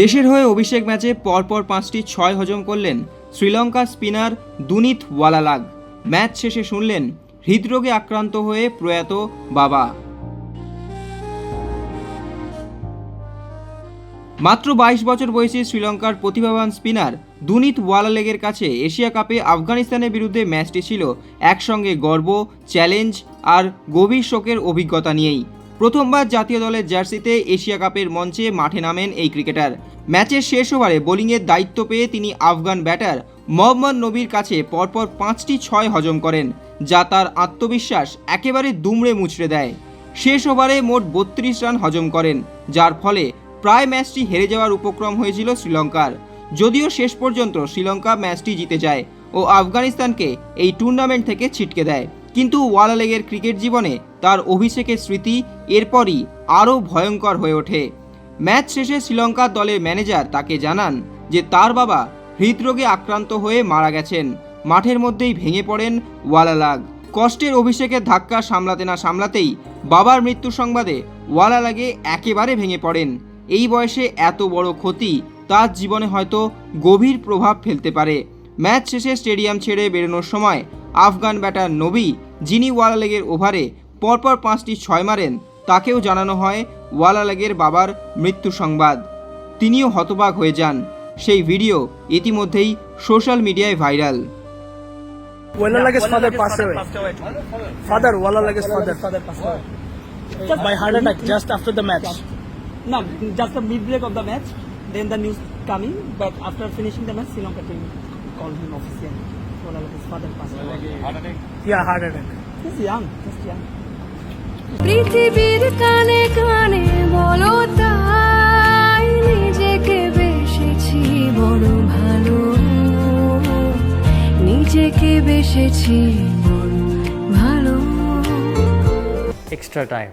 দেশের হয়ে অভিষেক ম্যাচে পরপর পাঁচটি ছয় হজম করলেন শ্রীলঙ্কা স্পিনার দুনিত ওয়ালালাগ। ম্যাচ শেষে শুনলেন, হৃদরোগে আক্রান্ত হয়ে প্রয়াত বাবা। মাত্র বাইশ বছর বয়সী শ্রীলঙ্কার প্রতিভাবান স্পিনার দুনিত ওয়ালালেগের কাছে এশিয়া কাপে আফগানিস্তানের বিরুদ্ধে ম্যাচটি ছিল একসঙ্গে গর্ব, চ্যালেঞ্জ আর গভীর শোকের অভিজ্ঞতা নিয়েই। প্রথমবার জাতীয় দলের জার্সিতে এশিয়া কাপের মঞ্চে মাঠে নামেন এই ক্রিকেটার। ম্যাচের শেষ ওভারে বোলিংয়ের দায়িত্ব পেয়ে তিনি আফগান ব্যাটার মোহাম্মদ নবীর কাছে পরপর পাঁচটি ছয় হজম করেন, যা তার আত্মবিশ্বাস একেবারে দুমড়ে মুচড়ে দেয়। শেষ ওভারে মোট বত্রিশ রান হজম করেন, যার ফলে প্রায় ম্যাচটি হেরে যাওয়ার উপক্রম হয়েছিল শ্রীলঙ্কার। যদিও শেষ পর্যন্ত শ্রীলঙ্কা ম্যাচটি জিতে যায় ও আফগানিস্তানকে এই টুর্নামেন্ট থেকে ছিটকে দেয়। কিন্তু ওয়ালালেগের ক্রিকেট জীবনে তার অভিষেকের স্মৃতি এরপরই আরও ভয়ঙ্কর হয়ে ওঠে। ম্যাচ শেষে শ্রীলঙ্কার দলের ম্যানেজার তাকে জানান যে তার বাবা হৃদরোগে আক্রান্ত হয়ে মারা গেছেন। মাঠের মধ্যেই ভেঙে পড়েন ওয়ালালাগ। কষ্টের অভিষেকের ধাক্কা সামলাতে না সামলাতেই বাবার মৃত্যু সংবাদে ওয়ালালাগে একেবারে ভেঙে পড়েন। এই বয়সে এত বড় ক্ষতি তার জীবনে হয়তো গভীর প্রভাব ফেলতে পারে। ম্যাচ শেষে স্টেডিয়াম ছেড়ে বেরোনোর সময় আফগান ব্যাটার নবী যিনি ওয়ালালেগের ওভারে পরপর পাঁচটি ছয় মারেন তাকেও জানানো হয় ওয়ালালেগের বাবার মৃত্যু সংবাদ। তিনিও হতবাক হয়ে যান। সেই ভিডিও ইতিমধ্যেই সোশ্যাল মিডিয়ায় viral. Then the news coming, but after finishing the match, Sri Lanka team called him. Well, his father passed away. Heart attack? Yeah, heart attack. He's young, just young. পৃথিবীর কানে কানে বলো তাই নিজেকে বেসেছি বড় ভালো নিজেকে বেসেছি বড় ভালো extra time.